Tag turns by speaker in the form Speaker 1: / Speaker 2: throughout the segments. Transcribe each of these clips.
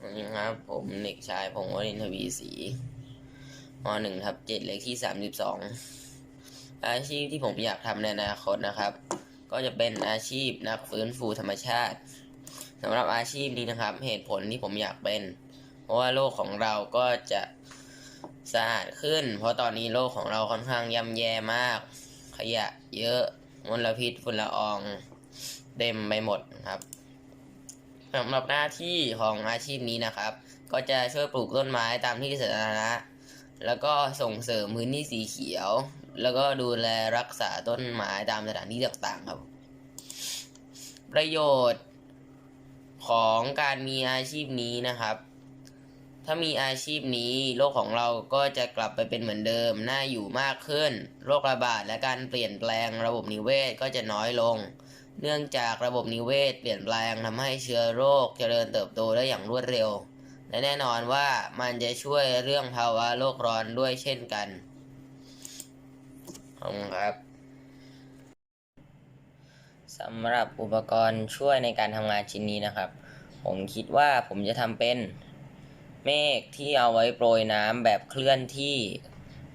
Speaker 1: สวัสดีครับ ผมเด็กชายพงศ์วรินทร์ทวีศรีมหนึ่งทับเจ็ดเลขที่สามสิบสองอาชีพที่ผมอยากทำในอนาคตนะครับ ก็จะเป็นอาชีพนักฟื้นฟูธรรมชาติสำหรับอาชีพนี้นะครับ เหตุผลที่ผมอยากเป็น เพราะว่าโลกของเราก็จะสะอาดขึ้น เพราะตอนนี้โลกของเราค่อนข้างย่ำแย่มาก ขยะเยอะมลพิษฝุ่นละอองเต็มไปหมดครับ สำหรับหน้าที่ของอาชีพนี้นะครับ ก็จะช่วยปลูกต้นไม้ตามที่สาธารณะ แล้วก็ส่งเสริมพื้นที่สีเขียว แล้วก็ดูแลรักษาต้นไม้ตามสถานที่ต่างๆครับ ประโยชน์ของการมีอาชีพนี้นะครับ ถ้ามีอาชีพนี้โลกของเราก็จะกลับไปเป็นเหมือนเดิม น่าอยู่มากขึ้น โรคระบาดและการเปลี่ยนแปลงระบบนิเวศก็จะน้อยลง เนื่องจากระบบนิเวศเปลี่ยนแปลงทำให้เชื้อโรคเจริญเติบโตได้อย่างรวดเร็ว และแน่นอนว่ามันจะช่วยเรื่องภาวะโลกร้อนด้วยเช่นกันขอบคุณครับสำหรับอุปกรณ์ช่วยในการทำงานชิ้นนี้นะครับ ผมคิดว่าผมจะทำเป็นเมฆที่เอาไว้โปรยน้ำแบบเคลื่อนที่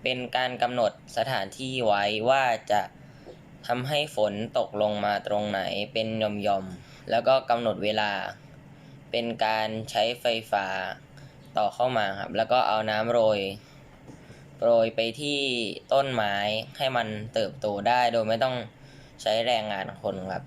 Speaker 1: เป็นการกำหนดสถานที่ไว้ว่าจะ ทำให้ฝนตกลงมาตรงไหนเป็นหย่อมๆ แล้วก็กำหนดเวลา เป็นการใช้ไฟฟ้าต่อเข้ามาครับ แล้วก็เอาน้ำโรยโปรยไปที่ต้นไม้ให้มันเติบโตได้โดยไม่ต้องใช้แรงงานคนครับ